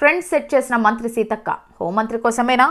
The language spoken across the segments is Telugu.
ట్రెండ్ సెట్ చేసిన మంత్రి సీతక్క. హోంమంత్రి కోసమేనా?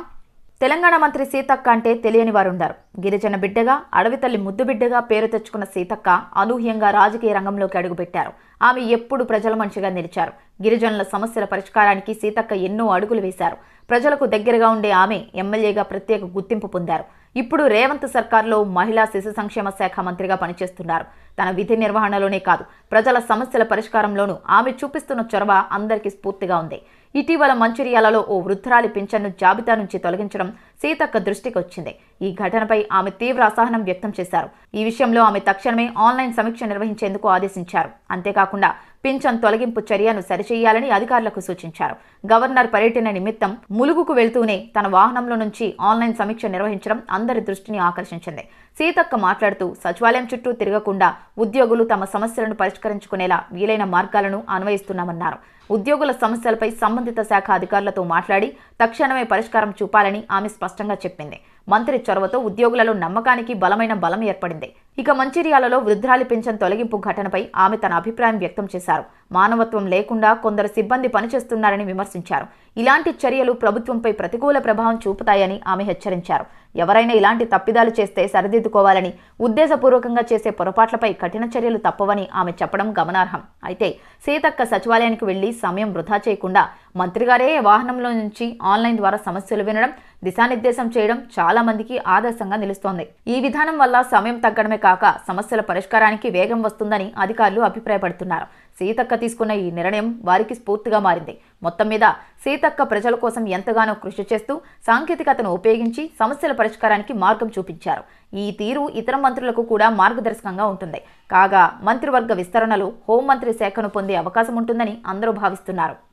తెలంగాణ మంత్రి సీతక్క అంటే తెలియని వారుండారు. గిరిజన బిడ్డగా అడవి తల్లి ముద్దు బిడ్డగా పేరు తెచ్చుకున్న సీతక్క అనూహ్యంగా రాజకీయ రంగంలోకి అడుగుపెట్టారు. ఆమె ఎప్పుడు ప్రజల మంచిగా నిలిచారు. గిరిజనుల సమస్యల పరిష్కారానికి సీతక్క ఎన్నో అడుగులు వేశారు. ప్రజలకు దగ్గరగా ఉండే ఆమె ఎమ్మెల్యేగా ప్రత్యేక గుర్తింపు పొందారు. ఇప్పుడు రేవంత్ సర్కార్లో మహిళా శిశు సంక్షేమ శాఖ మంత్రిగా పనిచేస్తున్నారు. తన విధి నిర్వహణలోనే కాదు ప్రజల సమస్యల పరిష్కారంలోనూ ఆమె చూపిస్తున్న చొరవ అందరికీ స్ఫూర్తిగా ఉంది. ఇటీవల మంచిర్యాలలో ఓ వృద్ధురాలి పింఛన్ను జాబితా నుంచి తొలగించడం సీతక్క దృష్టికి వచ్చింది. ఈ ఘటనపై ఆమె తీవ్ర అసహనం వ్యక్తం చేశారు. ఈ విషయంలో ఆమె తక్షణమే ఆన్లైన్ సమీక్ష నిర్వహించేందుకు ఆదేశించారు. అంతేకాకుండా పింఛన్ తొలగింపు చర్యను సరిచేయాలని అధికారులకు సూచించారు. గవర్నర్ పర్యటన నిమిత్తం ములుగుకు వెళ్తూనే తన వాహనంలో నుంచి ఆన్లైన్ సమీక్ష నిర్వహించడం అందరి దృష్టిని ఆకర్షించింది. సీతక్క మాట్లాడుతూ సచివాలయం చుట్టూ తిరగకుండా ఉద్యోగులు తమ సమస్యలను పరిష్కరించుకునేలా వీలైన మార్గాలను అన్వయిస్తున్నామన్నారు. ఉద్యోగుల సమస్యలపై సంబంధిత శాఖ అధికారులతో మాట్లాడి తక్షణమే పరిష్కారం చూపాలని ఆమె స్పష్టంగా చెప్పింది. మంత్రి చొరవతో ఉద్యోగులలో నమ్మకానికి బలమైన బలం ఏర్పడింది. ఇక మంచిర్యాలలో వృద్ధురాలి పింఛన్ తొలగింపు ఘటనపై ఆమె తన అభిప్రాయం వ్యక్తం చేశారు. మానవత్వం లేకుండా కొందరు సిబ్బంది పనిచేస్తున్నారని విమర్శించారు. ఇలాంటి చర్యలు ప్రభుత్వంపై ప్రతికూల ప్రభావం చూపుతాయని ఆమె హెచ్చరించారు. ఎవరైనా ఇలాంటి తప్పిదాలు చేస్తే సరిదిద్దుకోవాలని ఉద్దేశపూర్వకంగా చేసే పొరపాట్లపై కఠిన చర్యలు తప్పవని ఆమె చెప్పడం గమనార్హం. అయితే సీతక్క సచివాలయానికి వెళ్ళి సమయం వృధా చేయకుండా మంత్రిగారే వాహనంలో నుంచి ఆన్లైన్ ద్వారా సమస్యలు వినడం దిశానిర్దేశం చేయడం చాలా మందికి ఆదర్శంగా నిలుస్తోంది. ఈ విధానం వల్ల సమయం తగ్గడమే కాక సమస్యల పరిష్కారానికి వేగం వస్తుందని అధికారులు అభిప్రాయపడుతున్నారు. సీతక్క తీసుకున్న ఈ నిర్ణయం వారికి స్ఫూర్తిగా మారింది. మొత్తం మీద సీతక్క ప్రజల కోసం ఎంతగానో కృషి చేస్తూ సాంకేతికతను ఉపయోగించి సమస్యల పరిష్కారానికి మార్గం చూపించారు. ఈ తీరు ఇతర మంత్రులకు కూడా మార్గదర్శకంగా ఉంటుంది. కాగా మంత్రివర్గ విస్తరణలో హోంమంత్రి శాఖను పొందే అవకాశం ఉంటుందని అందరూ భావిస్తున్నారు.